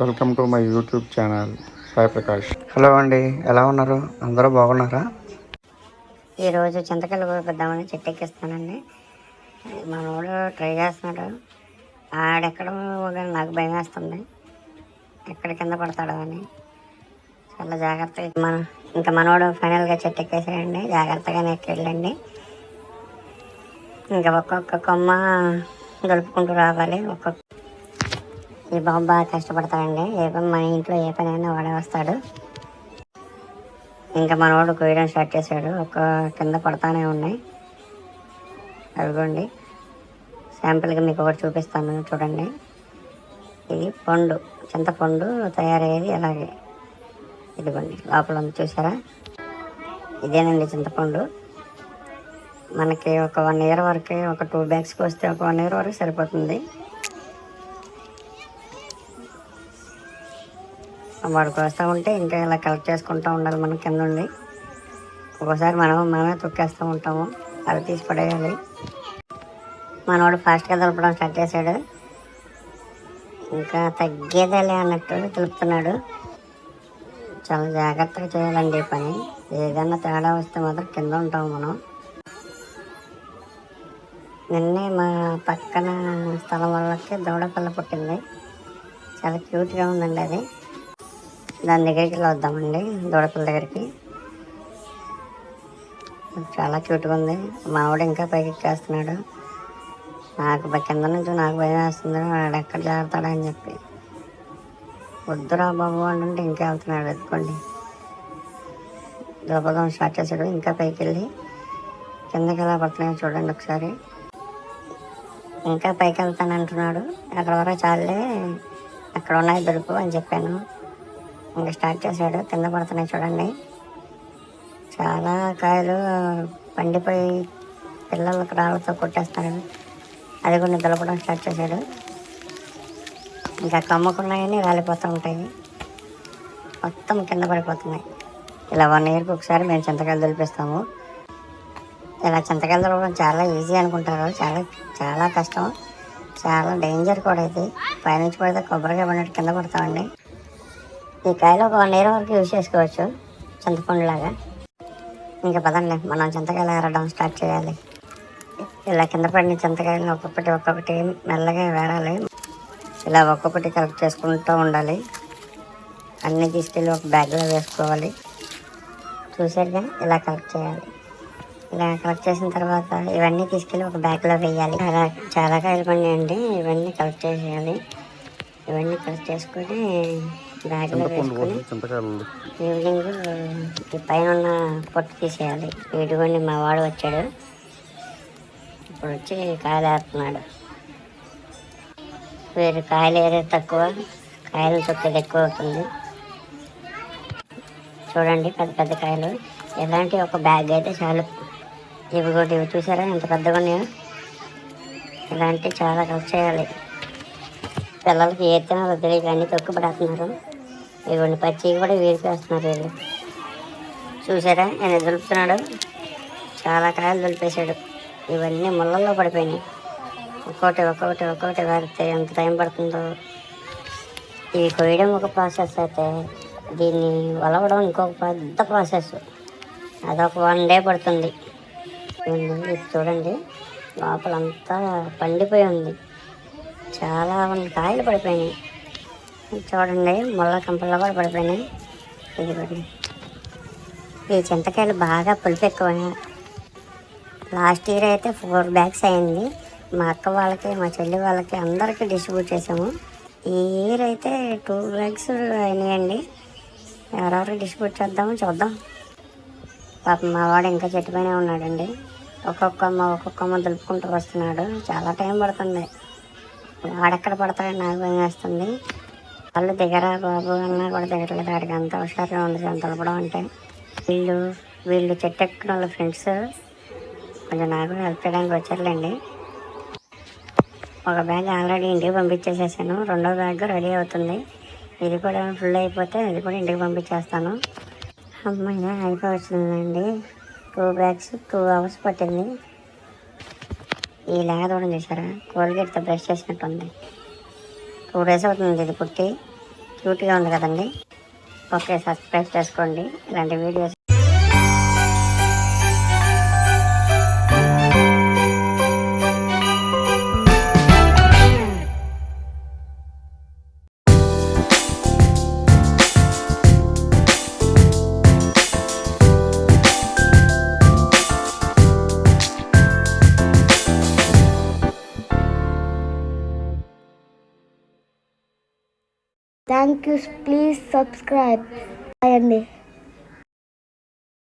Welcome to my YouTube channel. Sai Prakash. Hello అండి ఎలా ఉన్నారు? అందరూ బాగున్నారా? ఈరోజు చింతకాయలు కోపిద్దామని చెట్టు ఎక్కిస్తానండి మనోడు ట్రై చేస్తున్నాడు. ఆడెక్కడ కానీ నాకు భయం వేస్తుంది. ఎక్కడ కింద పడతాడో అని. చాలా జాగ్రత్తగా మన ఇంకా మనోడు ఫైనల్గా చెట్టు ఎక్కేసాడండి. జాగ్రత్తగానే ఎక్కెళ్ళండి. ఇంకా ఒక్కొక్క కొమ్మ దొరుపుకుంటూ రావాలి. ఒక్కొక్క ఈ బాబు బాగా కష్టపడతాడండి. ఏ పని మన ఇంట్లో ఏ పని అయినా వాడే వస్తాడు. ఇంకా మనవాడు కొయ్యడం స్టార్ట్ చేశాడు. ఒక కింద పడతానే ఉన్నాయి. అదిగోండి. శాంపిల్గా మీకు ఒకటి చూపిస్తాను. చూడండి. ఇది పండు. చింతపండు తయారయ్యేది అలాగే ఇదిగోండి. లోపల ఉంది. చూసారా ఇదేనండి చింతపండు. మనకి ఒక వన్ ఇయర్ వరకు ఒక టూ బ్యాగ్స్కి వస్తే ఒక వన్ ఇయర్ వరకు సరిపోతుంది. వాడికి వస్తూ ఉంటే ఇంకా ఇలా కలెక్ట్ చేసుకుంటూ ఉండాలి మనం కింద ఉండి. ఒక్కోసారి మనం మనమే తొక్కేస్తూ ఉంటాము. అవి తీసి పడేయాలి. మనవాడు ఫాస్ట్గా తలపడం స్టార్ట్ చేశాడు. ఇంకా తగ్గేదేలే అన్నట్టు తెలుపుతున్నాడు. చాలా జాగ్రత్తగా చేయాలండి ఈ పని. ఏదైనా తేడా వస్తే మాత్రం కింద ఉంటాం మనం. నిన్నే మా పక్కన స్థలం వాళ్ళకి దవడ పిల్ల పుట్టింది. చాలా క్యూట్గా ఉందండి అది. దాని దగ్గరికి ఇలా వద్దామండి దూడపిల్ల దగ్గరికి. చాలా క్యూట్గా ఉంది. మావాడు ఇంకా పైకి ఎక్కేస్తున్నాడు. నాకు కింద నుంచి నాకు భయం వేస్తుంది. వాడు ఎక్కడ జారుతాడా అని చెప్పి. వద్దురా బాబు అంటే ఇంకా వెళ్తున్నాడు. ఎత్తుకోండి. దుర్భగం స్టార్ట్ చేశాడు ఇంకా పైకి వెళ్ళి కిందకి ఎలా పడుతున్నాయో చూడండి ఒకసారి. ఇంకా పైకి వెళ్తాను అంటున్నాడు అక్కడ వరకు చాలే అక్కడ ఉన్నాయి దొరుకు అని చెప్పాను. ఇంకా స్టార్ట్ చేశాడు. కింద పడుతున్నాయి చూడండి. చాలా కాయలు పండిపోయి పిల్లలకు రాళ్ళతో కొట్టేస్తాడు అది కూడా దులపడం స్టార్ట్ చేశాడు. ఇంకా కమ్ముకున్నాయని రాలిపోతూ ఉంటాయి. మొత్తం కింద పడిపోతున్నాయి. ఇలా వన్ ఇయర్కి ఒకసారి మేము చింతకాయలు దులిపిస్తాము. ఇలా చింతకాయలు దొరకడం చాలా ఈజీ అనుకుంటారు. చాలా చాలా కష్టం. చాలా డేంజర్ కూడా ఇది. పైనుంచి పడితే కొబ్బరికాయ పడినట్టు కింద పడతామండి. ఈ కాయలు ఒక వన్ ఇయర్ వరకు యూజ్ చేసుకోవచ్చు. చింతపండులాగా. ఇంకా పదండి మనం చింతకాయలు ఏరడం స్టార్ట్ చేయాలి. ఇలా కింద పడిన చింతకాయలను ఒక్కొక్కటి ఒక్కొక్కటి మెల్లగా వేరాలి. ఇలా ఒక్కొక్కటి కలెక్ట్ చేసుకుంటూ ఉండాలి. అన్నీ తీసుకెళ్ళి ఒక బ్యాగ్లో వేసుకోవాలి. చూసారుగా ఇలా కలెక్ట్ చేయాలి. ఇలా కలెక్ట్ చేసిన తర్వాత ఇవన్నీ తీసుకెళ్ళి ఒక బ్యాగ్లో వేయాలి. చాలా చాలా కాయలు పండి ఇవన్నీ కలెక్ట్ చేసేయాలి. ఇవన్నీ కలెక్ట్ చేసుకొని బ్యాగ్లో వేసుకొని ఈ పైన ఉన్న పొట్టు తీసేయాలి. ఇదిగోండి మా వాడు వచ్చాడు. ఇప్పుడు వచ్చి కాయలు వేస్తున్నాడు వేరు కాయలు ఏరేది తక్కువ కాయలు తొక్కేది ఎక్కువ అవుతుంది. చూడండి పెద్ద పెద్ద కాయలు. ఎలాంటి ఒక బ్యాగ్ అయితే చాలు. ఇవి కూడా ఇవి చూసారా? ఎంత పెద్దగా ఉన్నాయో? ఇలాంటి చాలా కలెక్ట్ చేయాలి. పిల్లలకి ఏ తినాలో తెలియక అన్ని తొక్కు పడేస్తున్నారు ఇవ్వండి పచ్చి కూడా వేడిపేస్తున్నారు వీళ్ళు. చూసారా? ఆయన దులుపుతున్నాడు. చాలా కాయలు దులిపేశాడు. ఇవన్నీ ముళ్ళల్లో పడిపోయినాయి. ఒక్కోటి ఒక్కొక్కటి ఒక్కొక్కటి వారితే ఎంత టైం పడుతుందో. ఇవి కొయ్యడం ఒక ప్రాసెస్ అయితే దీన్ని వలవడం ఇంకొక పెద్ద ప్రాసెస్. అదొక వన్ డే పడుతుంది. ఇది చూడండి. లోపలంతా పండిపోయి ఉంది. చాలా మంది కాయలు పడిపోయినాయి. చూడండి ముళ్ళ కంపల్లో కూడా పడిపోయినాయి. ఇదిగోండి ఈ చింతకాయలు బాగా పులుపు ఎక్కువ లాస్ట్ ఇయర్ అయితే ఫోర్ బ్యాగ్స్ అయింది. మా అక్క వాళ్ళకి మా చెల్లి వాళ్ళకి అందరికీ డిస్ట్రిబ్యూట్ చేసాము ఈ ఇయర్ అయితే టూ బ్యాగ్స్ అయినాయండి. ఎవరెవరు డిస్ట్రిబ్యూట్ చేద్దాము చూద్దాం. పాప మావాడు ఇంకా చెట్టు పైన ఉన్నాడండి. ఒక్కొక్క అమ్మ ఒక్కొక్క అమ్మ దులుపుకుంటూ వస్తున్నాడు. చాలా టైం పడుతుంది. వాడెక్కడ పడతాడని నాకు భయం వేస్తుంది. వాళ్ళు దిగరా బాబు అన్నా కూడా దిగట్లేదు. వాడికి అంత హుషారుగా ఉంది. అంత తులపడం అంటే వీళ్ళు వీళ్ళు చెట్టు ఎక్కిన వాళ్ళ ఫ్రెండ్స్ కొంచెం నాకు హెల్ప్ చేయడానికి వచ్చారులేండి. ఒక బ్యాగ్ ఆల్రెడీ ఇంటికి పంపించేసేసాను. రెండో బ్యాగ్ రెడీ అవుతుంది. ఇది కూడా ఫుల్ అయిపోతే ఇది కూడా ఇంటికి పంపించేస్తాను. అమ్మాయి అయిపోతుందండి టూ బ్యాగ్స్ టూ అవర్స్ పట్టింది. ఈ లేగ దూడం చూసారా కోల్గేట్తో బ్రష్ చేసినట్టుంది. టూ డేస్ అవుతుంది ఇది పుట్టి క్యూట్గా ఉంది కదండి. ఓకే సబ్స్క్రైబ్ చేసుకోండి. ఇలాంటి videos thank you please subscribe అండి